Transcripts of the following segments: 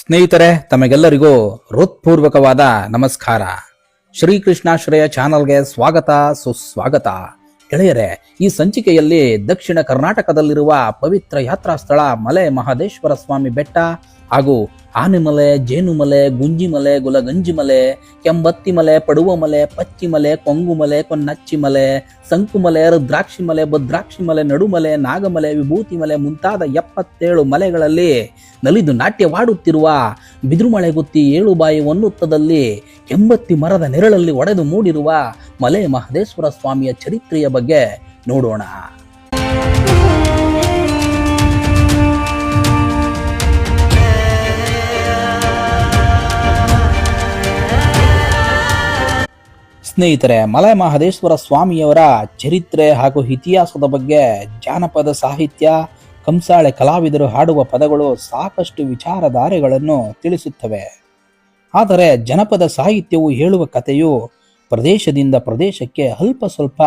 ಸ್ನೇಹಿತರೆ, ತಮಗೆಲ್ಲರಿಗೂ ಹೃತ್ಪೂರ್ವಕವಾದ ನಮಸ್ಕಾರ. ಶ್ರೀಕೃಷ್ಣಾಶ್ರಯ ಚಾನಲ್ಗೆ ಸ್ವಾಗತ, ಸುಸ್ವಾಗತ. ಗೆಳೆಯರೆ, ಈ ಸಂಚಿಕೆಯಲ್ಲಿ ದಕ್ಷಿಣ ಕರ್ನಾಟಕದಲ್ಲಿರುವ ಪವಿತ್ರ ಯಾತ್ರಾ ಸ್ಥಳ ಮಲೆ ಮಹದೇಶ್ವರ ಸ್ವಾಮಿ ಬೆಟ್ಟ ಹಾಗೂ ಆನೆಮಲೆ ಜೇನುಮಲೆ ಗುಂಜಿಮಲೆ ಗುಲಗಂಜಿಮಲೆ ಕೆಂಬತ್ತಿಮಲೆ ಪಡುವಮಲೆ ಪಚ್ಚಿಮಲೆ ಕೊಂಗುಮಲೆ ಕೊನ್ನಚ್ಚಿಮಲೆ ಸಂಕುಮಲೆ ರುದ್ರಾಕ್ಷಿಮಲೆ ಭದ್ರಾಕ್ಷಿಮಲೆ ನಡುಮಲೆ ನಾಗಮಲೆ ವಿಭೂತಿಮಲೆ ಮುಂತಾದ ಎಪ್ಪತ್ತೇಳು ಮಲೆಗಳಲ್ಲಿ ನಲಿದು ನಾಟ್ಯವಾಡುತ್ತಿರುವ ಬಿದಿರುಮಳೆ ಗುತ್ತಿ ಏಳು ಬಾಯಿ ಒನ್ನುತ್ತದಲ್ಲಿ ಕೆಂಬತ್ತಿ ಮರದ ನೆರಳಲ್ಲಿ ಒಡೆದು ಮೂಡಿರುವ ಮಲೆ ಮಹದೇಶ್ವರ ಸ್ವಾಮಿಯ ಚರಿತ್ರೆಯ ಬಗ್ಗೆ ನೋಡೋಣ. ಸ್ನೇಹಿತರೆ ಮಲೆ ಮಹದೇಶ್ವರ ಸ್ವಾಮಿಯವರ ಚರಿತ್ರೆ ಹಾಗೂ ಇತಿಹಾಸದ ಬಗ್ಗೆ ಜಾನಪದ ಸಾಹಿತ್ಯ, ಕಂಸಾಳೆ ಕಲಾವಿದರು ಹಾಡುವ ಪದಗಳು ಸಾಕಷ್ಟು ವಿಚಾರಧಾರೆಗಳನ್ನು ತಿಳಿಸುತ್ತವೆ. ಆದರೆ ಜನಪದ ಸಾಹಿತ್ಯವು ಹೇಳುವ ಕಥೆಯು ಪ್ರದೇಶದಿಂದ ಪ್ರದೇಶಕ್ಕೆ ಅಲ್ಪ ಸ್ವಲ್ಪ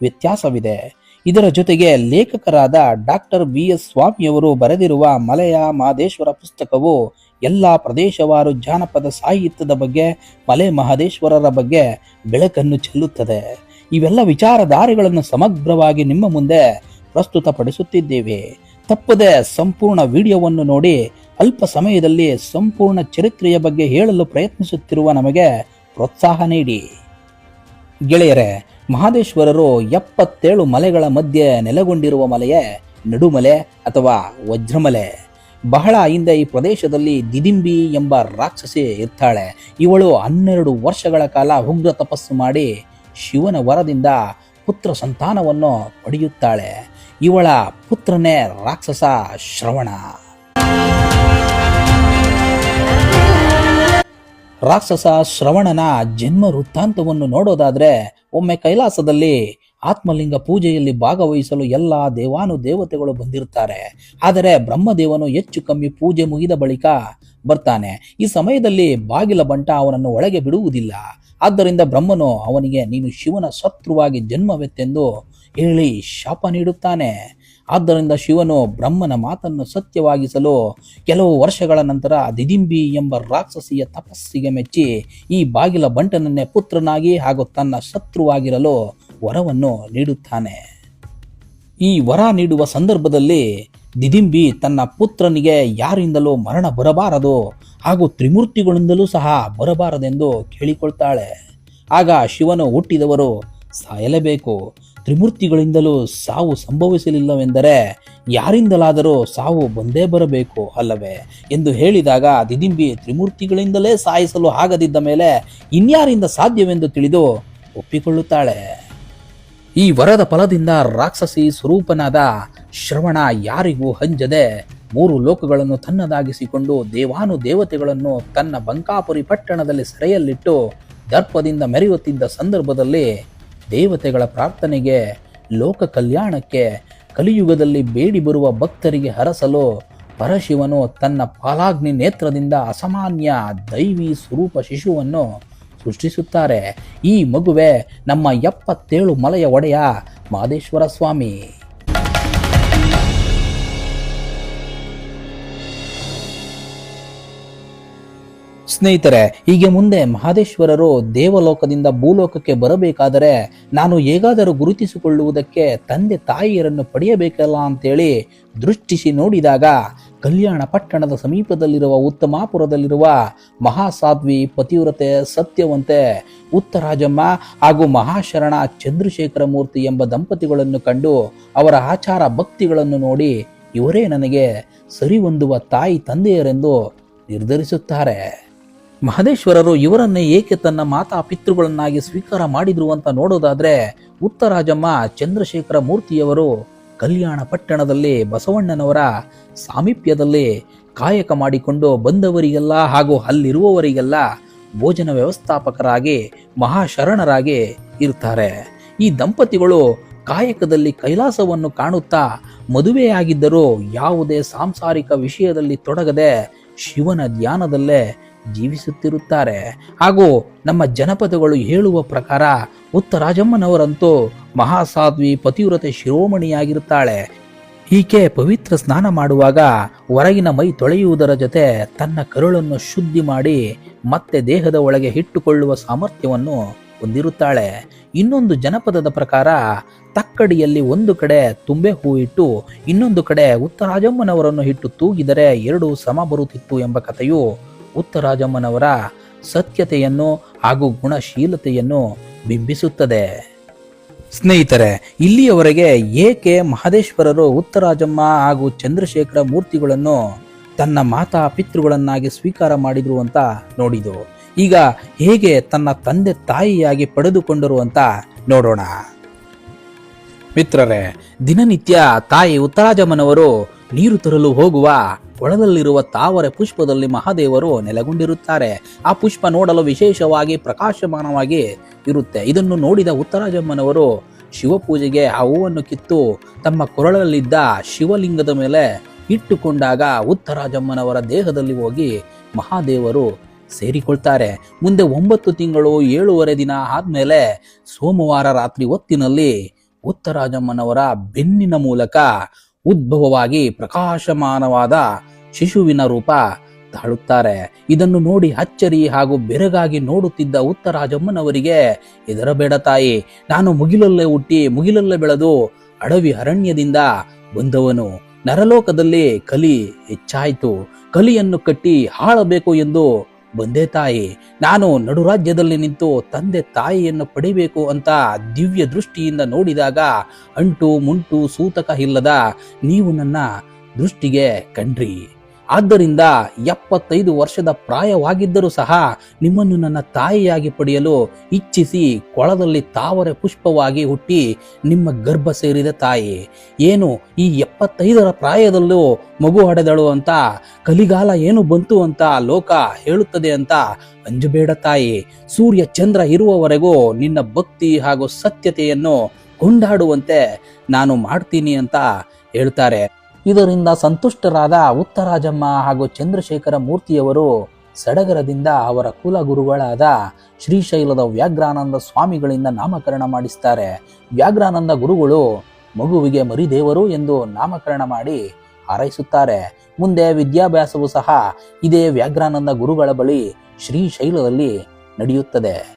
ವ್ಯತ್ಯಾಸವಿದೆ. ಇದರ ಜೊತೆಗೆ ಲೇಖಕರಾದ ಡಾಕ್ಟರ್ ಬಿ ಎಸ್ ಸ್ವಾಮಿಯವರು ಬರೆದಿರುವ ಮಲೆಯ ಮಹದೇಶ್ವರ ಪುಸ್ತಕವು ಎಲ್ಲ ಪ್ರದೇಶವಾರು ಜಾನಪದ ಸಾಹಿತ್ಯದ ಬಗ್ಗೆ, ಮಲೆ ಮಹದೇಶ್ವರರ ಬಗ್ಗೆ ಬೆಳಕನ್ನು ಚೆಲ್ಲುತ್ತದೆ. ಇವೆಲ್ಲ ವಿಚಾರಧಾರೆಗಳನ್ನು ಸಮಗ್ರವಾಗಿ ನಿಮ್ಮ ಮುಂದೆ ಪ್ರಸ್ತುತಪಡಿಸುತ್ತಿದ್ದೇವೆ. ತಪ್ಪದೆ ಸಂಪೂರ್ಣ ವಿಡಿಯೋವನ್ನು ನೋಡಿ, ಅಲ್ಪ ಸಮಯದಲ್ಲಿ ಸಂಪೂರ್ಣ ಚರಿತ್ರೆಯ ಬಗ್ಗೆ ಹೇಳಲು ಪ್ರಯತ್ನಿಸುತ್ತಿರುವ ನಮಗೆ ಪ್ರೋತ್ಸಾಹ ನೀಡಿ. ಗೆಳೆಯರೆ, ಮಹದೇಶ್ವರರು ಎಪ್ಪತ್ತೇಳು ಮಲೆಗಳ ಮಧ್ಯೆ ನೆಲೆಗೊಂಡಿರುವ ಮಲೆಯೇ ನಡುಮಲೆ ಅಥವಾ ವಜ್ರಮಲೆ. ಬಹಳ ಹಿಂದೆ ಈ ಪ್ರದೇಶದಲ್ಲಿ ದಿದಿಂಬಿ ಎಂಬ ರಾಕ್ಷಸಿ ಇರ್ತಾಳೆ. ಇವಳು ಹನ್ನೆರಡು ವರ್ಷಗಳ ಕಾಲ ಉಗ್ರ ತಪಸ್ಸು ಮಾಡಿ ಶಿವನ ವರದಿಂದ ಪುತ್ರ ಸಂತಾನವನ್ನು ಪಡೆಯುತ್ತಾಳೆ. ಇವಳ ಪುತ್ರನೇ ರಾಕ್ಷಸ ಶ್ರವಣ. ರಾಕ್ಷಸ ಶ್ರವಣನ ಜನ್ಮ ವೃತ್ತಾಂತವನ್ನು ನೋಡೋದಾದ್ರೆ ಒಮ್ಮೆ ಕೈಲಾಸದಲ್ಲಿ ಆತ್ಮಲಿಂಗ ಪೂಜೆಯಲ್ಲಿ ಭಾಗವಹಿಸಲು ಎಲ್ಲ ದೇವಾನು ದೇವತೆಗಳು ಬಂದಿರುತ್ತಾರೆ. ಆದರೆ ಬ್ರಹ್ಮದೇವನು ಹೆಚ್ಚು ಕಮ್ಮಿ ಪೂಜೆ ಮುಗಿದ ಬಳಿಕ ಬರ್ತಾನೆ. ಈ ಸಮಯದಲ್ಲಿ ಬಾಗಿಲ ಬಂಟ ಅವನನ್ನು ಒಳಗೆ ಬಿಡುವುದಿಲ್ಲ. ಆದ್ದರಿಂದ ಬ್ರಹ್ಮನು ಅವನಿಗೆ, ನೀನು ಶಿವನ ಶತ್ರುವಾಗಿ ಜನ್ಮವೆತ್ತೆಂದು ಹೇಳಿ ಶಾಪ ನೀಡುತ್ತಾನೆ. ಆದ್ದರಿಂದ ಶಿವನು ಬ್ರಹ್ಮನ ಮಾತನ್ನು ಸತ್ಯವಾಗಿಸಲು ಕೆಲವು ವರ್ಷಗಳ ನಂತರ ದಿದಿಂಬಿ ಎಂಬ ರಾಕ್ಷಸಿಯ ತಪಸ್ಸಿಗೆ ಮೆಚ್ಚಿ ಈ ಬಾಗಿಲ ಬಂಟನನ್ನೇ ಪುತ್ರನಾಗಿ ಹಾಗೂ ತನ್ನ ಶತ್ರುವಾಗಿರಲು ವರವನ್ನು ನೀಡುತ್ತಾನೆ. ಈ ವರ ನೀಡುವ ಸಂದರ್ಭದಲ್ಲಿ ದಿದಿಂಬಿ ತನ್ನ ಪುತ್ರನಿಗೆ ಯಾರಿಂದಲೂ ಮರಣ ಬರಬಾರದು ಹಾಗೂ ತ್ರಿಮೂರ್ತಿಗಳಿಂದಲೂ ಸಹ ಬರಬಾರದೆಂದು ಕೇಳಿಕೊಳ್ತಾಳೆ. ಆಗ ಶಿವನು ಹುಟ್ಟಿದವರು ಸಾಯಲೇಬೇಕು. ತ್ರಿಮೂರ್ತಿಗಳಿಂದಲೂ ಸಾವು ಸಂಭವಿಸಲಿಲ್ಲವೆಂದರೆ ಯಾರಿಂದಲಾದರೂ ಸಾವು ಬಂದೇ ಬರಬೇಕು ಅಲ್ಲವೇ ಎಂದು ಹೇಳಿದಾಗ ದಿದಿಂಬಿ ತ್ರಿಮೂರ್ತಿಗಳಿಂದಲೇ ಸಾಯಿಸಲು ಆಗದಿದ್ದ ಮೇಲೆ ಇನ್ಯಾರಿಂದ ಸಾಧ್ಯವೆಂದು ತಿಳಿದು ಒಪ್ಪಿಕೊಳ್ಳುತ್ತಾಳೆ. ಈ ವರದ ಫಲದಿಂದ ರಾಕ್ಷಸಿ ಸ್ವರೂಪನಾದ ಶ್ರವಣ ಯಾರಿಗೂ ಹಂಜದೆ ಮೂರು ಲೋಕಗಳನ್ನು ತನ್ನದಾಗಿಸಿಕೊಂಡು ದೇವಾನು ದೇವತೆಗಳನ್ನು ತನ್ನ ಬಂಕಾಪುರಿ ಪಟ್ಟಣದಲ್ಲಿ ಸೆರೆಯಲ್ಲಿಟ್ಟು ದರ್ಪದಿಂದ ಮೆರೆಯುತ್ತಿದ್ದ ಸಂದರ್ಭದಲ್ಲಿ ದೇವತೆಗಳ ಪ್ರಾರ್ಥನೆಗೆ ಲೋಕ ಕಲ್ಯಾಣಕ್ಕೆ ಕಲಿಯುಗದಲ್ಲಿ ಬೇಡಿ ಬರುವ ಭಕ್ತರಿಗೆ ಹರಸಲು ಪರಶಿವನು ತನ್ನ ಪಾಲಾಗ್ನಿ ನೇತ್ರದಿಂದ ಅಸಾಮಾನ್ಯ ದೈವಿ ಸ್ವರೂಪ ಶಿಶುವನ್ನು ಸೃಷ್ಟಿಸುತ್ತಾರೆ. ಈ ಮಗುವೆ ನಮ್ಮ ಎಪ್ಪತ್ತೇಳು ಮಲೆಯ ಒಡೆಯ ಮಾದೇಶ್ವರ ಸ್ವಾಮಿ. ಸ್ನೇಹಿತರೆ, ಹೀಗೆ ಮುಂದೆ ಮಹಾದೇಶ್ವರರು ದೇವಲೋಕದಿಂದ ಭೂಲೋಕಕ್ಕೆ ಬರಬೇಕಾದರೆ ನಾನು ಹೇಗಾದರೂ ಗುರುತಿಸಿಕೊಳ್ಳುವುದಕ್ಕೆ ತಂದೆ ತಾಯಿಯರನ್ನು ಪಡೆಯಬೇಕಲ್ಲ ಅಂತೇಳಿ ದೃಷ್ಟಿಸಿ ನೋಡಿದಾಗ ಕಲ್ಯಾಣ ಪಟ್ಟಣದ ಸಮೀಪದಲ್ಲಿರುವ ಉತ್ತಮಾಪುರದಲ್ಲಿರುವ ಮಹಾಸಾಧ್ವಿ ಪತಿವ್ರತೆ ಸತ್ಯವಂತೆ ಉತ್ತರಾಜಮ್ಮ ಹಾಗೂ ಮಹಾಶರಣ ಚಂದ್ರಶೇಖರ ಮೂರ್ತಿ ಎಂಬ ದಂಪತಿಗಳನ್ನು ಕಂಡು ಅವರ ಆಚಾರ ಭಕ್ತಿಗಳನ್ನು ನೋಡಿ ಇವರೇ ನನಗೆ ಸರಿ ಹೊಂದುವ ತಾಯಿ ತಂದೆಯರೆಂದು ನಿರ್ಧರಿಸುತ್ತಾರೆ. ಮಹದೇಶ್ವರರು ಇವರನ್ನೇ ಏಕೆ ತನ್ನ ಮಾತಾ ಪಿತೃಗಳನ್ನಾಗಿ ಸ್ವೀಕಾರ ಮಾಡಿದ್ರು ಅಂತ ನೋಡೋದಾದ್ರೆ ಉತ್ತರಾಜಮ್ಮ ಚಂದ್ರಶೇಖರ ಮೂರ್ತಿಯವರು ಕಲ್ಯಾಣ ಪಟ್ಟಣದಲ್ಲಿ ಬಸವಣ್ಣನವರ ಸಾಮೀಪ್ಯದಲ್ಲಿ ಕಾಯಕ ಮಾಡಿಕೊಂಡು ಬಂದವರಿಗೆಲ್ಲ ಹಾಗೂ ಅಲ್ಲಿರುವವರಿಗೆಲ್ಲ ಭೋಜನ ವ್ಯವಸ್ಥಾಪಕರಾಗಿ, ಮಹಾಶರಣರಾಗಿ ಇರ್ತಾರೆ. ಈ ದಂಪತಿಗಳು ಕಾಯಕದಲ್ಲಿ ಕೈಲಾಸವನ್ನು ಕಾಣುತ್ತಾ ಮದುವೆಯಾಗಿದ್ದರೂ ಯಾವುದೇ ಸಾಂಸಾರಿಕ ವಿಷಯದಲ್ಲಿ ತೊಡಗದೆ ಶಿವನ ಧ್ಯಾನದಲ್ಲೇ ಜೀವಿಸುತ್ತಿರುತ್ತಾರೆ. ಹಾಗೂ ನಮ್ಮ ಜನಪದಗಳು ಹೇಳುವ ಪ್ರಕಾರ ಉತ್ತರಾಜಮ್ಮನವರಂತೂ ಮಹಾಸಾಧ್ವಿ ಪತಿವ್ರತೆ ಶಿರೋಮಣಿಯಾಗಿರುತ್ತಾಳೆ. ಈಕೆ ಪವಿತ್ರ ಸ್ನಾನ ಮಾಡುವಾಗ ಹೊರಗಿನ ಮೈ ತೊಳೆಯುವುದರ ಜೊತೆ ತನ್ನ ಕರುಳನ್ನು ಶುದ್ಧಿ ಮಾಡಿ ಮತ್ತೆ ದೇಹದ ಒಳಗೆ ಇಟ್ಟುಕೊಳ್ಳುವ ಸಾಮರ್ಥ್ಯವನ್ನು ಹೊಂದಿರುತ್ತಾಳೆ. ಇನ್ನೊಂದು ಜನಪದದ ಪ್ರಕಾರ ತಕ್ಕಡಿಯಲ್ಲಿ ಒಂದು ಕಡೆ ತುಂಬೆ ಹೂ ಇಟ್ಟು ಇನ್ನೊಂದು ಕಡೆ ಉತ್ತರಾಜಮ್ಮನವರನ್ನು ಇಟ್ಟು ತೂಗಿದರೆ ಎರಡು ಸಮ ಬರುತ್ತಿತ್ತು ಎಂಬ ಕಥೆಯು ಉತ್ತರಾಜಮ್ಮನವರ ಸತ್ಯತೆಯನ್ನು ಹಾಗೂ ಗುಣಶೀಲತೆಯನ್ನು ಬಿಂಬಿಸುತ್ತದೆ. ಸ್ನೇಹಿತರೆ, ಇಲ್ಲಿಯವರೆಗೆ ಏಕೆ ಮಹದೇಶ್ವರರು ಉತ್ತರಾಜಮ್ಮ ಹಾಗೂ ಚಂದ್ರಶೇಖರ ಮೂರ್ತಿಗಳನ್ನು ತನ್ನ ಮಾತಾ ಪಿತೃಗಳನ್ನಾಗಿ ಸ್ವೀಕಾರ ಮಾಡಿದ್ರು ಅಂತ ನೋಡಿದು ಈಗ ಹೇಗೆ ತನ್ನ ತಂದೆ ತಾಯಿಯಾಗಿ ಪಡೆದುಕೊಂಡರು ಅಂತ ನೋಡೋಣ. ಮಿತ್ರರೇ, ದಿನನಿತ್ಯ ತಾಯಿ ಉತ್ತರಾಜಮ್ಮನವರು ನೀರು ತರಲು ಹೋಗುವ ಕೊಳದಲ್ಲಿರುವ ತಾವರೆ ಪುಷ್ಪದಲ್ಲಿ ಮಹಾದೇವರು ನೆಲೆಗೊಂಡಿರುತ್ತಾರೆ. ಆ ಪುಷ್ಪ ನೋಡಲು ವಿಶೇಷವಾಗಿ ಪ್ರಕಾಶಮಾನವಾಗಿ ಇರುತ್ತೆ. ಇದನ್ನು ನೋಡಿದ ಉತ್ತರಾಜಮ್ಮನವರು ಶಿವಪೂಜೆಗೆ ಆ ಹೂವನ್ನು ಕಿತ್ತು ತಮ್ಮ ಕೊರಳಲ್ಲಿದ್ದ ಶಿವಲಿಂಗದ ಮೇಲೆ ಇಟ್ಟುಕೊಂಡಾಗ ಉತ್ತರಾಜಮ್ಮನವರ ದೇಹದಲ್ಲಿ ಹೋಗಿ ಮಹಾದೇವರು ಸೇರಿಕೊಳ್ತಾರೆ. ಮುಂದೆ ಒಂಬತ್ತು ತಿಂಗಳು ಏಳೂವರೆ ದಿನ ಆದ್ಮೇಲೆ ಸೋಮವಾರ ರಾತ್ರಿ ಹೊತ್ತಿನಲ್ಲಿ ಉತ್ತರಾಜಮ್ಮನವರ ಬೆನ್ನಿನ ಮೂಲಕ ಉದ್ಭವವಾಗಿ ಪ್ರಕಾಶಮಾನವಾದ ಶಿಶುವಿನ ರೂಪ ತಾಳುತ್ತಾರೆ. ಇದನ್ನು ನೋಡಿ ಅಚ್ಚರಿ ಹಾಗೂ ಬೆರಗಾಗಿ ನೋಡುತ್ತಿದ್ದ ಉತ್ತರಾಜಮ್ಮನವರಿಗೆ ಹೆದರಬೇಡ ತಾಯಿ, ನಾನು ಮುಗಿಲಲ್ಲೇ ಹುಟ್ಟಿ, ಮುಗಿಲಲ್ಲೇ ಬೆಳೆದು ಅಡವಿ ಅರಣ್ಯದಿಂದ ಬಂದವನು. ನರಲೋಕದಲ್ಲಿ ಕಲಿ ಹೆಚ್ಚಾಯಿತು. ಕಲಿಯನ್ನು ಕಟ್ಟಿ ಹಾಳಬೇಕು ಎಂದು ಬಂದೆ ತಾಯಿ, ನಾನು ನಡುರಾಜ್ಯದಲ್ಲಿ ನಿಂತು ತಂದೆ ತಾಯಿಯನ್ನು ಪಡಿಬೇಕು ಅಂತ ದಿವ್ಯ ದೃಷ್ಟಿಯಿಂದ ನೋಡಿದಾಗ ಅಂಟು, ಮುಂಟು ಸೂತಕ ಇಲ್ಲದ ನೀವು ನನ್ನ ದೃಷ್ಟಿಗೆ ಕಂಡ್ರಿ. ಆದ್ದರಿಂದ ಎಪ್ಪತ್ತೈದು ವರ್ಷದ ಪ್ರಾಯವಾಗಿದ್ದರೂ ಸಹ ನಿಮ್ಮನ್ನು ನನ್ನ ತಾಯಿಯಾಗಿ ಪಡೆಯಲು ಇಚ್ಛಿಸಿ ಕೊಳದಲ್ಲಿ ತಾವರೆ ಪುಷ್ಪವಾಗಿ ಹುಟ್ಟಿ ನಿಮ್ಮ ಗರ್ಭ ಸೇರಿದ ತಾಯಿ. ಏನು ಈ ಎಪ್ಪತ್ತೈದರ ಪ್ರಾಯದಲ್ಲೂ ಮಗು ಹಡೆದಳು ಅಂತ, ಕಲಿಗಾಲ ಏನು ಬಂತು ಅಂತ ಲೋಕ ಹೇಳುತ್ತದೆ ಅಂತ ಅಂಜಬೇಡ ತಾಯಿ. ಸೂರ್ಯ ಚಂದ್ರ ಇರುವವರೆಗೂ ನಿನ್ನ ಭಕ್ತಿ ಹಾಗೂ ಸತ್ಯತೆಯನ್ನು ಕೊಂಡಾಡುವಂತೆ ನಾನು ಮಾಡ್ತೀನಿ ಅಂತ ಹೇಳ್ತಾರೆ. ಇದರಿಂದ ಸಂತುಷ್ಟರಾದ ಉತ್ತರಾಜಮ್ಮ ಹಾಗೂ ಚಂದ್ರಶೇಖರ ಮೂರ್ತಿಯವರು ಸಡಗರದಿಂದ ಅವರ ಕುಲಗುರುಗಳಾದ ಶ್ರೀಶೈಲದ ವ್ಯಾಘ್ರಾನಂದ ಸ್ವಾಮಿಗಳಿಂದ ನಾಮಕರಣ ಮಾಡಿಸ್ತಾರೆ. ವ್ಯಾಘ್ರಾನಂದ ಗುರುಗಳು ಮಗುವಿಗೆ ಮರಿದೇವರು ಎಂದು ನಾಮಕರಣ ಮಾಡಿ ಹಾರೈಸುತ್ತಾರೆ. ಮುಂದೆ ವಿದ್ಯಾಭ್ಯಾಸವು ಸಹ ಇದೇ ವ್ಯಾಘ್ರಾನಂದ ಗುರುಗಳ ಬಳಿ ಶ್ರೀಶೈಲದಲ್ಲಿ ನಡೆಯುತ್ತದೆ.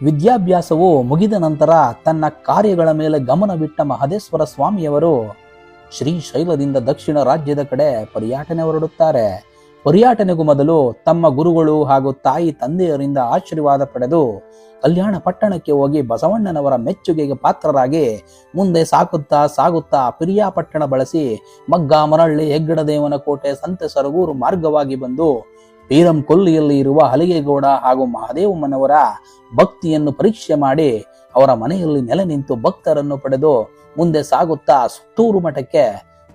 ವಿದ್ಯಾಭ್ಯಾಸವು ಮುಗಿದ ನಂತರ ತನ್ನ ಕಾರ್ಯಗಳ ಮೇಲೆ ಗಮನವಿಟ್ಟ ಮಹದೇಶ್ವರ ಸ್ವಾಮಿಯವರು ಶ್ರೀಶೈಲದಿಂದ ದಕ್ಷಿಣ ರಾಜ್ಯದ ಕಡೆ ಪರ್ಯಾಟನೆ ಹೊರಡುತ್ತಾರೆ. ಪರ್ಯಾಟನೆಗೂ ಮೊದಲು ತಮ್ಮ ಗುರುಗಳು ಹಾಗೂ ತಾಯಿ ತಂದೆಯರಿಂದ ಆಶೀರ್ವಾದ ಪಡೆದು ಕಲ್ಯಾಣ ಪಟ್ಟಣಕ್ಕೆ ಹೋಗಿ ಬಸವಣ್ಣನವರ ಮೆಚ್ಚುಗೆಗೆ ಪಾತ್ರರಾಗಿ ಮುಂದೆ ಸಾಕುತ್ತಾ ಸಾಗುತ್ತಾ ಪಿರಿಯಾಪಟ್ಟಣ ಬಳಸಿ ಮಗ್ಗ, ಮರಳ್ಳಿ ಹೆಗ್ಗಡದೇವನ ಕೋಟೆ ಸಂತೆ ಸರಗೂರು ಮಾರ್ಗವಾಗಿ ಬಂದು ಪೀರಂ ಕೊಲ್ಲಿಯಲ್ಲಿ ಇರುವ ಹಲಿಗೆಗೌಡ ಹಾಗೂ ಮಹಾದೇವಮ್ಮನವರ ಭಕ್ತಿಯನ್ನು ಪರೀಕ್ಷೆ ಮಾಡಿ ಅವರ ಮನೆಯಲ್ಲಿ ನೆಲೆ ನಿಂತು ಭಕ್ತರನ್ನು ಪಡೆದು ಮುಂದೆ ಸಾಗುತ್ತಾ ಸುತ್ತೂರು ಮಠಕ್ಕೆ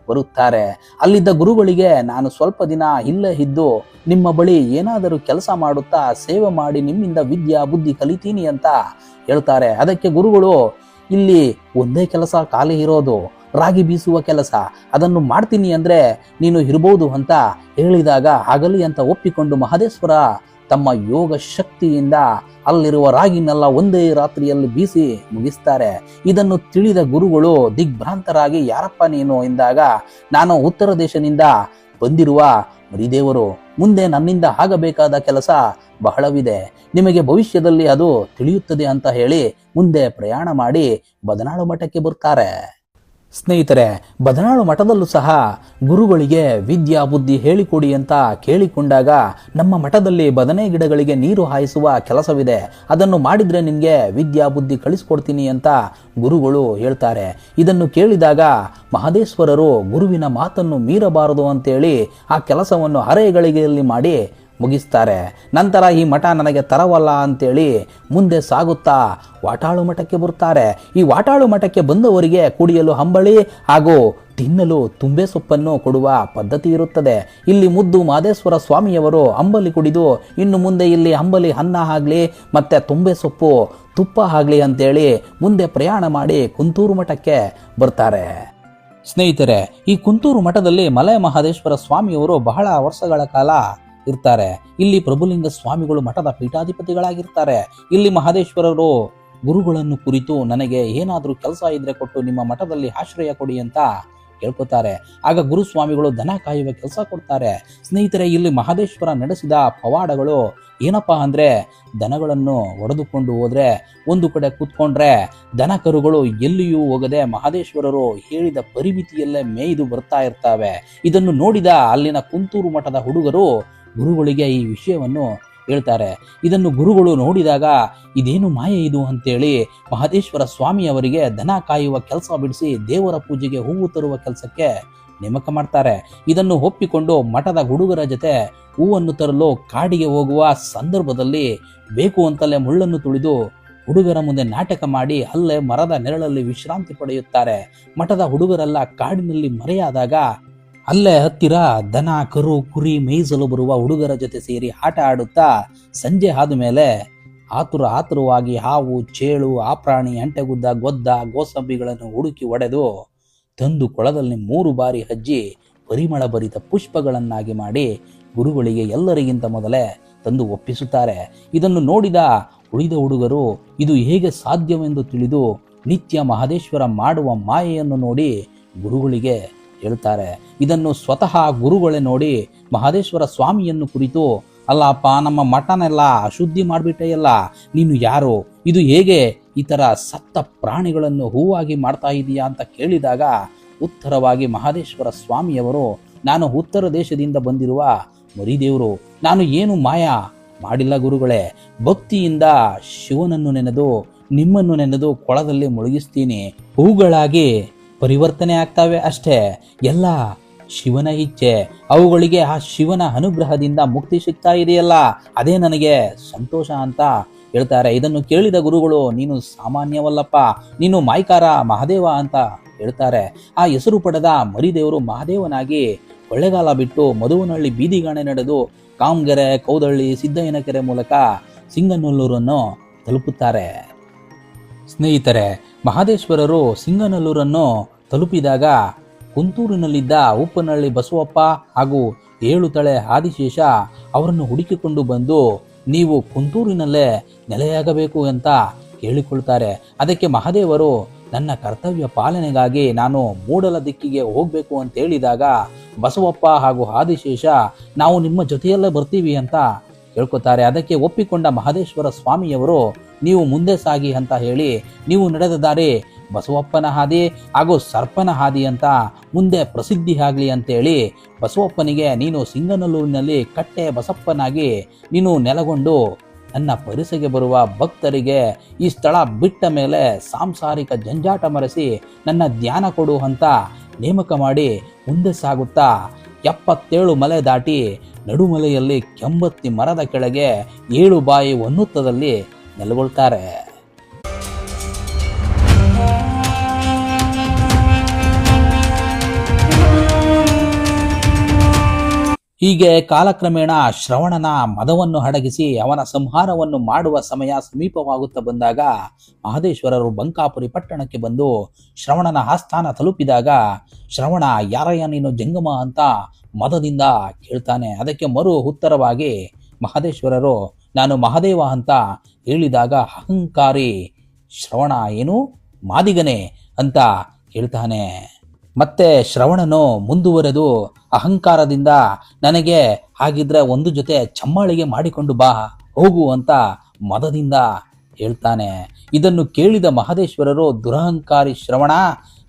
ಬರುತ್ತಾರೆ. ಅಲ್ಲಿದ್ದ ಗುರುಗಳಿಗೆ ನಾನು ಸ್ವಲ್ಪ ದಿನ ಇಲ್ಲೇ ಇದ್ದು ನಿಮ್ಮ ಬಳಿ ಏನಾದರೂ ಕೆಲಸ ಮಾಡುತ್ತಾ ಸೇವೆ ಮಾಡಿ ನಿಮ್ಮಿಂದ ವಿದ್ಯಾ ಬುದ್ಧಿ ಕಲಿತೀನಿ ಅಂತ ಹೇಳ್ತಾರೆ. ಅದಕ್ಕೆ ಗುರುಗಳು, ಇಲ್ಲಿ ಒಂದೇ ಕೆಲಸ ಖಾಲಿ ಇರೋದು ರಾಗಿ ಬೀಸುವ ಕೆಲಸ. ಅದನ್ನು ಮಾಡ್ತೀನಿ ಅಂದ್ರೆ ನೀನು ಇರಬಹುದು ಅಂತ ಹೇಳಿದಾಗ ಆಗಲಿ ಅಂತ ಒಪ್ಪಿಕೊಂಡು ಮಹದೇಶ್ವರ ತಮ್ಮ ಯೋಗ ಶಕ್ತಿಯಿಂದ ಅಲ್ಲಿರುವ ರಾಗಿನೆಲ್ಲ ಒಂದೇ ರಾತ್ರಿಯಲ್ಲಿ ಬೀಸಿ ಮುಗಿಸ್ತಾರೆ. ಇದನ್ನು ತಿಳಿದ ಗುರುಗಳು ದಿಗ್ಭ್ರಾಂತರಾಗಿ, ಯಾರಪ್ಪ ನೀನು? ಎಂದಾಗ, ನಾನು ಉತ್ತರ ದೇಶದಿಂದ ಬಂದಿರುವ ಮರಿದೇವರು, ಮುಂದೆ ನನ್ನಿಂದ ಆಗಬೇಕಾದ ಕೆಲಸ ಬಹಳವಿದೆ. ನಿಮಗೆ ಭವಿಷ್ಯದಲ್ಲಿ ಅದು ತಿಳಿಯುತ್ತದೆ ಅಂತ ಹೇಳಿ ಮುಂದೆ ಪ್ರಯಾಣ ಮಾಡಿ ಬದನಾಳು ಮಠಕ್ಕೆ ಬರ್ತಾರೆ. ಸ್ನೇಹಿತರೆ, ಬದನಾಳು ಮಠದಲ್ಲೂ ಸಹ ಗುರುಗಳಿಗೆ ವಿದ್ಯಾ ಬುದ್ಧಿ ಹೇಳಿಕೊಡಿ ಅಂತ ಕೇಳಿಕೊಂಡಾಗ ನಮ್ಮ ಮಠದಲ್ಲಿ ಬದನೆ ಗಿಡಗಳಿಗೆ ನೀರು ಹಾಯಿಸುವ ಕೆಲಸವಿದೆ. ಅದನ್ನು ಮಾಡಿದ್ರೆ ನಿಮಗೆ ವಿದ್ಯಾ ಬುದ್ಧಿ ಕಳಿಸ್ಕೊಡ್ತೀನಿ ಅಂತ ಗುರುಗಳು ಹೇಳ್ತಾರೆ. ಇದನ್ನು ಕೇಳಿದಾಗ ಮಹದೇಶ್ವರರು ಗುರುವಿನ ಮಾತನ್ನು ಮೀರಬಾರದು ಅಂತೇಳಿ ಆ ಕೆಲಸವನ್ನು ಅರೆಗಳಿಗೆಯಲ್ಲಿ ಮಾಡಿ ಮುಗಿಸ್ತಾರೆ. ನಂತರ ಈ ಮಠ ನನಗೆ ತರವಲ್ಲ ಅಂತೇಳಿ ಮುಂದೆ ಸಾಗುತ್ತಾ ವಾಟಾಳು ಮಠಕ್ಕೆ ಬರುತ್ತಾರೆ. ಈ ವಾಟಾಳು ಮಠಕ್ಕೆ ಬಂದವರಿಗೆ ಕುಡಿಯಲು ಹಂಬಳಿ ಹಾಗೂ ತಿನ್ನಲು ತುಂಬೆ ಸೊಪ್ಪನ್ನು ಕೊಡುವ ಪದ್ಧತಿ ಇರುತ್ತದೆ. ಇಲ್ಲಿ ಮುದ್ದು ಮಾದೇಶ್ವರ ಸ್ವಾಮಿಯವರು ಅಂಬಲಿ ಕುಡಿದು, ಇನ್ನು ಮುಂದೆ ಇಲ್ಲಿ ಅಂಬಲಿ ಅನ್ನ ಆಗಲಿ, ಮತ್ತೆ ತುಂಬೆ ಸೊಪ್ಪು, ತುಪ್ಪ ಆಗಲಿ ಅಂತೇಳಿ ಮುಂದೆ ಪ್ರಯಾಣ ಮಾಡಿ ಕುಂತೂರು ಮಠಕ್ಕೆ ಬರ್ತಾರೆ. ಸ್ನೇಹಿತರೆ, ಈ ಕುಂತೂರು ಮಠದಲ್ಲಿ ಮಲೆ ಮಹದೇಶ್ವರ ಸ್ವಾಮಿಯವರು ಬಹಳ ವರ್ಷಗಳ ಕಾಲ ಇರ್ತಾರೆ. ಇಲ್ಲಿ ಪ್ರಭುಲಿಂಗ ಸ್ವಾಮಿಗಳು ಮಠದ ಪೀಠಾಧಿಪತಿಗಳಾಗಿರ್ತಾರೆ. ಇಲ್ಲಿ ಮಹದೇಶ್ವರರು, ಗುರುಗಳನ್ನು ಕುರಿತು ನನಗೆ ಏನಾದರೂ ಕೆಲಸ ಇದ್ರೆ ಕೊಟ್ಟು ನಿಮ್ಮ ಮಠದಲ್ಲಿ ಆಶ್ರಯ ಕೊಡಿ ಅಂತ ಕೇಳ್ಕೊತಾರೆ ಆಗ ಗುರುಸ್ವಾಮಿಗಳು ದನ ಕಾಯುವ ಕೆಲಸ ಕೊಡ್ತಾರೆ. ಸ್ನೇಹಿತರೆ, ಇಲ್ಲಿ ಮಹದೇಶ್ವರ ನಡೆಸಿದ ಪವಾಡಗಳು ಏನಪ್ಪಾ ಅಂದ್ರೆ ದನಗಳನ್ನು ಒಡೆದುಕೊಂಡು ಹೋದ್ರೆ, ಒಂದು ಕಡೆ ಕೂತ್ಕೊಂಡ್ರೆ ದನ ಕರುಗಳು ಎಲ್ಲಿಯೂ ಹೋಗದೆ ಮಹದೇಶ್ವರರು ಹೇಳಿದ ಪರಿಮಿತಿಯಲ್ಲೇ ಮೇಯ್ದು ಬರ್ತಾ ಇರ್ತವೆ. ಇದನ್ನು ನೋಡಿದ ಅಲ್ಲಿನ ಕುಂತೂರು ಮಠದ ಹುಡುಗರು ಗುರುಗಳಿಗೆ ಈ ವಿಷಯವನ್ನು ಹೇಳ್ತಾರೆ. ಇದನ್ನು ಗುರುಗಳು ನೋಡಿದಾಗ, ಇದೇನು ಮಾಯೆ ಇದು? ಅಂತೇಳಿ ಮಹದೇಶ್ವರ ಸ್ವಾಮಿಯವರಿಗೆ ದನ ಕಾಯುವ ಕೆಲಸ ಬಿಡಿಸಿ ದೇವರ ಪೂಜೆಗೆ ಹೂವು ತರುವ ಕೆಲಸಕ್ಕೆ ನೇಮಕ ಮಾಡ್ತಾರೆ. ಇದನ್ನು ಒಪ್ಪಿಕೊಂಡು ಮಠದ ಹುಡುಗರ ಜೊತೆ ಹೂವನ್ನು ತರಲು ಕಾಡಿಗೆ ಹೋಗುವ ಸಂದರ್ಭದಲ್ಲಿ ಬೇಕು ಅಂತಲೇ ಮುಳ್ಳನ್ನು ತುಳಿದು ಹುಡುಗರ ಮುಂದೆ ನಾಟಕ ಮಾಡಿ ಅಲ್ಲೇ ಮರದ ನೆರಳಲ್ಲಿ ವಿಶ್ರಾಂತಿ ಪಡೆಯುತ್ತಾರೆ. ಮಠದ ಹುಡುಗರೆಲ್ಲ ಕಾಡಿನಲ್ಲಿ ಮರೆಯಾದಾಗ ಅಲ್ಲೇ ಹತ್ತಿರ ದನ, ಕರು, ಕುರಿ, ಮೇಯಿಸಲು ಬರುವ ಹುಡುಗರ ಜೊತೆ ಸೇರಿ ಆಟ ಆಡುತ್ತಾ ಸಂಜೆ ಆದ ಮೇಲೆ ಆತುರ ಆತುರವಾಗಿ ಹಾವು, ಚೇಳು, ಆ ಪ್ರಾಣಿ, ಅಂಟೆಗುದ್ದ, ಗೊದ್ದ, ಗೋಸಂಬಿಗಳನ್ನು ಹುಡುಕಿ ಒಡೆದು ತಂದು ಕೊಳದಲ್ಲಿ ಮೂರು ಬಾರಿ ಹಜ್ಜಿ ಪರಿಮಳ ಭರಿತ ಪುಷ್ಪಗಳನ್ನಾಗಿ ಮಾಡಿ ಗುರುಗಳಿಗೆ ಎಲ್ಲರಿಗಿಂತ ಮೊದಲೇ ತಂದು ಒಪ್ಪಿಸುತ್ತಾರೆ. ಇದನ್ನು ನೋಡಿದ ಉಳಿದ ಹುಡುಗರು, ಇದು ಹೇಗೆ ಸಾಧ್ಯವೆಂದು ತಿಳಿದು ನಿತ್ಯ ಮಹದೇಶ್ವರ ಮಾಡುವ ಮಾಯೆಯನ್ನು ನೋಡಿ ಗುರುಗಳಿಗೆ ಹೇಳ್ತಾರೆ. ಇದನ್ನು ಸ್ವತಃ ಗುರುಗಳೇ ನೋಡಿ ಮಹದೇಶ್ವರ ಸ್ವಾಮಿಯನ್ನು ಕುರಿತು, ಅಲ್ಲಪ್ಪ, ನಮ್ಮ ಮಠನೆಲ್ಲ ಅಶುದ್ಧಿ ಮಾಡಿಬಿಟ್ಟೆಯಲ್ಲ, ನೀನು ಯಾರು? ಇದು ಹೇಗೆ ಈ ಥರ ಸತ್ತ ಪ್ರಾಣಿಗಳನ್ನು ಹೂವಾಗಿ ಮಾಡ್ತಾ ಇದೀಯಾ ಅಂತ ಕೇಳಿದಾಗ ಉತ್ತರವಾಗಿ ಮಹದೇಶ್ವರ ಸ್ವಾಮಿಯವರು, ನಾನು ಉತ್ತರ ದೇಶದಿಂದ ಬಂದಿರುವ ಮರಿದೇವರು ನಾನು ಏನು ಮಾಯ? ಮಾಡಿಲ್ಲ ಗುರುಗಳೇ, ಭಕ್ತಿಯಿಂದ ಶಿವನನ್ನು ನೆನೆದು, ನಿಮ್ಮನ್ನು ನೆನೆದು ಕೊಳದಲ್ಲಿ ಮುಳುಗಿಸ್ತೀನಿ. ಹೂಗಳಾಗಿ ಪರಿವರ್ತನೆ ಆಗ್ತವೆ ಅಷ್ಟೇ. ಎಲ್ಲ ಶಿವನ ಇಚ್ಛೆ. ಅವುಗಳಿಗೆ ಆ ಶಿವನ ಅನುಗ್ರಹದಿಂದ ಮುಕ್ತಿ ಸಿಗ್ತಾ ಇದೆಯಲ್ಲ? ಅದೇ ನನಗೆ ಸಂತೋಷ ಅಂತ ಹೇಳ್ತಾರೆ. ಇದನ್ನು ಕೇಳಿದ ಗುರುಗಳು, ನೀನು ಸಾಮಾನ್ಯವಲ್ಲಪ್ಪ, ನೀನು ಮಾಯ್ಕಾರ ಮಹಾದೇವ ಅಂತ ಹೇಳ್ತಾರೆ. ಆ ಹೆಸರು ಪಡೆದ ಮರಿದೇವರು ಮಹಾದೇವನಾಗಿ ಕೊಳ್ಳೆಗಾಲ ಬಿಟ್ಟು ಮಧುವನಹಳ್ಳಿ ಬೀದಿಗಾಣೆ ನಡೆದು ಕಾಮ್ಗೆರೆ ಕೌದಳ್ಳಿ ಸಿದ್ದಯ್ಯನಕೆರೆ ಮೂಲಕ ಸಿಂಗನಲ್ಲೂರನ್ನು ತಲುಪುತ್ತಾರೆ. ಸ್ನೇಹಿತರೆ ಮಹದೇಶ್ವರರು ಸಿಂಗನಲ್ಲೂರನ್ನು ತಲುಪಿದಾಗ ಕುಂತೂರಿನಲ್ಲಿದ್ದ ಉಪ್ಪನಹಳ್ಳಿ ಬಸವಪ್ಪ ಹಾಗೂ ಏಳು ತಳೆ ಆದಿಶೇಷ ಅವರನ್ನು ಹುಡುಕಿಕೊಂಡು ಬಂದು, ನೀವು ಕುಂತೂರಿನಲ್ಲೇ ನೆಲೆಯಾಗಬೇಕು ಅಂತ ಕೇಳಿಕೊಳ್ತಾರೆ. ಅದಕ್ಕೆ ಮಹಾದೇವರು, ನನ್ನ ಕರ್ತವ್ಯ ಪಾಲನೆಗಾಗಿ ನಾನು ಮೂಡಲ ದಿಕ್ಕಿಗೆ ಹೋಗಬೇಕು ಅಂತ ಹೇಳಿದಾಗ ಬಸವಪ್ಪ ಹಾಗೂ ಆದಿಶೇಷ, ನಾವು ನಿಮ್ಮ ಜೊತೆಯಲ್ಲೇ ಬರ್ತೀವಿ ಅಂತ ಹೇಳ್ಕೊತಾರೆ ಅದಕ್ಕೆ ಒಪ್ಪಿಕೊಂಡ ಮಹದೇಶ್ವರ ಸ್ವಾಮಿಯವರು ನೀವು ಮುಂದೆ ಸಾಗಿ ಅಂತ ಹೇಳಿ ನೀವು ನಡೆದ ದಾರಿ ಬಸವಪ್ಪನ ಹಾದಿ ಹಾಗೂ ಸರ್ಪನ ಹಾದಿ ಅಂತ ಮುಂದೆ ಪ್ರಸಿದ್ಧಿ ಆಗಲಿ ಅಂತೇಳಿ ಬಸವಪ್ಪನಿಗೆ ನೀನು ಸಿಂಗನಲ್ಲೂರಿನಲ್ಲಿ ಕಟ್ಟೆ ಬಸಪ್ಪನಾಗಿ ನೀನು ನೆಲೆಗೊಂಡು ನನ್ನ ಪರಿಸೆಗೆ ಬರುವ ಭಕ್ತರಿಗೆ ಈ ಸ್ಥಳ ಬಿಟ್ಟ ಮೇಲೆ ಸಾಂಸಾರಿಕ ಜಂಜಾಟ ಮರೆಸಿ ನನ್ನ ಧ್ಯಾನ ಕೊಡು ಅಂತ ನೇಮಕ ಮಾಡಿ ಮುಂದೆ ಸಾಗುತ್ತಾ ಎಪ್ಪತ್ತೇಳು ಮಲೆ ದಾಟಿ ನಡುಮಲೆಯಲ್ಲಿ ಕೆಂಬತ್ತಿ ಮರದ ಕೆಳಗೆ ಏಳು ಬಾಯಿ ಒನ್ನುತ್ತದಲ್ಲಿ ನೆಲೆಗೊಳ್ತಾರೆ. ಹೀಗೆ ಕಾಲಕ್ರಮೇಣ ಶ್ರವಣನ ಮದವನ್ನು ಅಡಗಿಸಿ ಅವನ ಸಂಹಾರವನ್ನು ಮಾಡುವ ಸಮಯ ಸಮೀಪವಾಗುತ್ತಾ ಬಂದಾಗ ಮಹದೇಶ್ವರರು ಬಂಕಾಪುರಿ ಪಟ್ಟಣಕ್ಕೆ ಬಂದು ಶ್ರವಣನ ಆಸ್ಥಾನ ತಲುಪಿದಾಗ, ಶ್ರವಣ, ಯಾರಯ್ಯ ನೀನು ಜಂಗಮ ಅಂತ ಮದದಿಂದ ಕೇಳ್ತಾನೆ. ಅದಕ್ಕೆ ಮರು ಉತ್ತರವಾಗಿ ಮಹದೇಶ್ವರರು ನಾನು ಮಹಾದೇವ ಅಂತ ಹೇಳಿದಾಗ, ಅಹಂಕಾರಿ ಶ್ರವಣ ಏನು? ಮಾದಿಗನೆ ಅಂತ ಹೇಳ್ತಾನೆ. ಮತ್ತೆ ಶ್ರವಣನು ಮುಂದುವರೆದು ಅಹಂಕಾರದಿಂದ ನನಗೆ ಹಾಗಿದ್ರೆ ಒಂದು ಜೊತೆ ಚಮ್ಮಾಳಿಗೆ ಮಾಡಿಕೊಂಡು ಬಾ, ಹೋಗು ಅಂತ ಮದದಿಂದ ಹೇಳ್ತಾನೆ. ಇದನ್ನು ಕೇಳಿದ ಮಹದೇಶ್ವರರು, ದುರಹಂಕಾರಿ ಶ್ರವಣ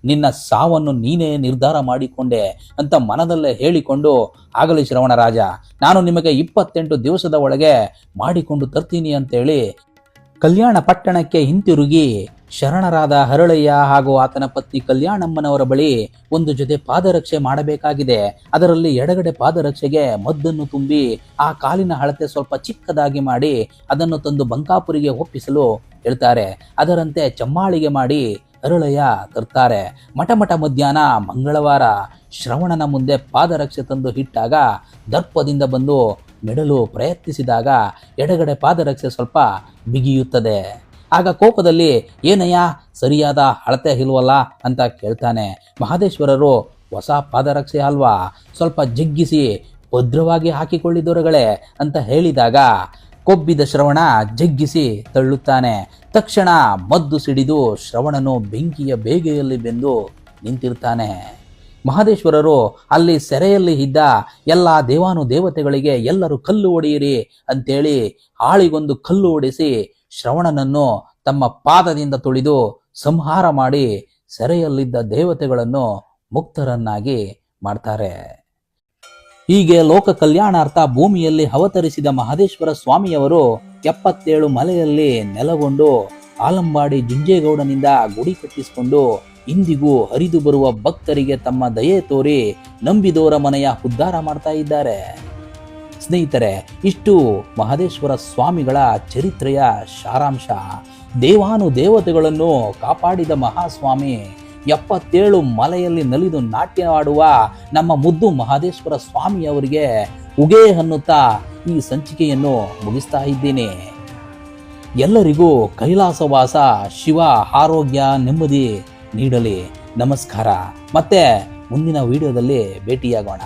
ನಿನ್ನ ಸಾವನ್ನು ನೀನೇ ನಿರ್ಧಾರ ಮಾಡಿಕೊಂಡೆ ಅಂತ ಮನದಲ್ಲೇ ಹೇಳಿಕೊಂಡು, ಆಗಲಿ ಶ್ರವಣ ರಾಜ, ನಾನು ನಿಮಗೆ ಇಪ್ಪತ್ತೆಂಟು ದಿವಸದ ಒಳಗೆ ಮಾಡಿಕೊಂಡು ತರ್ತೀನಿ ಅಂತೇಳಿ ಕಲ್ಯಾಣ ಪಟ್ಟಣಕ್ಕೆ ಹಿಂತಿರುಗಿ, ಶರಣರಾದ ಹರಳಯ್ಯ ಹಾಗೂ ಆತನ ಪತ್ನಿ ಕಲ್ಯಾಣಮ್ಮನವರ ಬಳಿ ಒಂದು ಜೊತೆ ಪಾದರಕ್ಷೆ ಮಾಡಬೇಕಾಗಿದೆ. ಅದರಲ್ಲಿ ಎಡಗಡೆ ಪಾದರಕ್ಷೆಗೆ ಮದ್ದನ್ನು ತುಂಬಿ, ಆ ಕಾಲಿನ ಅಳತೆ ಸ್ವಲ್ಪ ಚಿಕ್ಕದಾಗಿ ಮಾಡಿ, ಅದನ್ನು ತಂದು ಬಂಕಾಪುರಿಗೆ ಒಪ್ಪಿಸಲು ಹೇಳ್ತಾರೆ. ಅದರಂತೆ ಚಮ್ಮಾಳಿಗೆ ಮಾಡಿ ಹರಳಯ್ಯ ತರ್ತಾರೆ. ಮಠ ಮಠ ಮಧ್ಯಾಹ್ನ ಮಂಗಳವಾರ ಶ್ರವಣನ ಮುಂದೆ ಪಾದರಕ್ಷೆ ತಂದು ಇಟ್ಟಾಗ ದರ್ಪದಿಂದ ಬಂದು ನೆಡಲು ಪ್ರಯತ್ನಿಸಿದಾಗ ಎಡಗಡೆ ಪಾದರಕ್ಷೆ ಸ್ವಲ್ಪ ಬಿಗಿಯುತ್ತದೆ. ಆಗ ಕೋಪದಲ್ಲಿ, ಏನಯ್ಯ, ಸರಿಯಾದ ಅಳತೆ ಇಲ್ವಲ್ಲ? ಅಂತ ಕೇಳ್ತಾನೆ. ಮಹದೇಶ್ವರರು, ಹೊಸ ಪಾದರಕ್ಷೆ ಅಲ್ವಾ? ಸ್ವಲ್ಪ ಜಗ್ಗಿಸಿ ಭದ್ರವಾಗಿ ಹಾಕಿಕೊಳ್ಳಿ ದೊರೆಗಳೇ, ಅಂತ ಹೇಳಿದಾಗ ಕೊಬ್ಬಿದ ಶ್ರವಣ ಜಗ್ಗಿಸಿ ತಳ್ಳುತ್ತಾನೆ. ತಕ್ಷಣ ಮದ್ದು ಸಿಡಿದು ಶ್ರವಣನು ಬೆಂಕಿಯ ಬೇಗೆಯಲ್ಲಿ ಬೆಂದು ನಿಂತಿರ್ತಾನೆ. ಮಹದೇಶ್ವರರು ಅಲ್ಲಿ ಸೆರೆಯಲ್ಲಿ ಇದ್ದ ಎಲ್ಲ ದೇವಾನು ದೇವತೆಗಳಿಗೆ ಎಲ್ಲರೂ ಕಲ್ಲು ಹೊಡೆಯಿರಿ ಅಂತೇಳಿ ಆಳಿಗೊಂದು ಕಲ್ಲು ಹೊಡೆಸಿ ಶ್ರವಣನನ್ನು ತಮ್ಮ ಪಾದದಿಂದ ತುಳಿದು ಸಂಹಾರ ಮಾಡಿ ಸೆರೆಯಲ್ಲಿದ್ದ ದೇವತೆಗಳನ್ನು ಮುಕ್ತರನ್ನಾಗಿ ಮಾಡ್ತಾರೆ. ಹೀಗೆ ಲೋಕ ಕಲ್ಯಾಣಾರ್ಥ ಭೂಮಿಯಲ್ಲಿ ಅವತರಿಸಿದ ಮಹದೇಶ್ವರ ಸ್ವಾಮಿಯವರು ಎಪ್ಪತ್ತೇಳು ಮಲೆಯಲ್ಲಿ ನೆಲಗೊಂಡು ಆಲಂಬಾಡಿ ಜುಂಜೇಗೌಡನಿಂದ ಗುಡಿ ಕಟ್ಟಿಸಿಕೊಂಡು ಇಂದಿಗೂ ಹರಿದು ಬರುವ ಭಕ್ತರಿಗೆ ತಮ್ಮ ದಯೆ ತೋರಿ ನಂಬಿದೋರ ಮನೆಯ ಉದ್ಧಾರ ಮಾಡ್ತಾ ಇದ್ದಾರೆ. ಸ್ನೇಹಿತರೆ, ಇಷ್ಟು ಮಹದೇಶ್ವರ ಸ್ವಾಮಿಗಳ ಚರಿತ್ರೆಯ ಸಾರಾಂಶ. ದೇವಾನು ದೇವತೆಗಳನ್ನು ಕಾಪಾಡಿದ ಮಹಾಸ್ವಾಮಿ ಎಪ್ಪತ್ತೇಳು ಮಲೆಯಲ್ಲಿ ನಲಿದು ನಾಟ್ಯವಾಡುವ ನಮ್ಮ ಮುದ್ದು ಮಹದೇಶ್ವರ ಸ್ವಾಮಿಯವರಿಗೆ ಉಗೆ ಅನ್ನುತ್ತಾ ಈ ಸಂಚಿಕೆಯನ್ನು ಮುಗಿಸ್ತಾ ಇದ್ದೇನೆ. ಎಲ್ಲರಿಗೂ ಕೈಲಾಸವಾಸ ಶಿವ ಆರೋಗ್ಯ ನೆಮ್ಮದಿ ನೀಡಲಿ. ನಮಸ್ಕಾರ. ಮತ್ತೆ ಮುಂದಿನ ವಿಡಿಯೋದಲ್ಲಿ ಭೇಟಿಯಾಗೋಣ.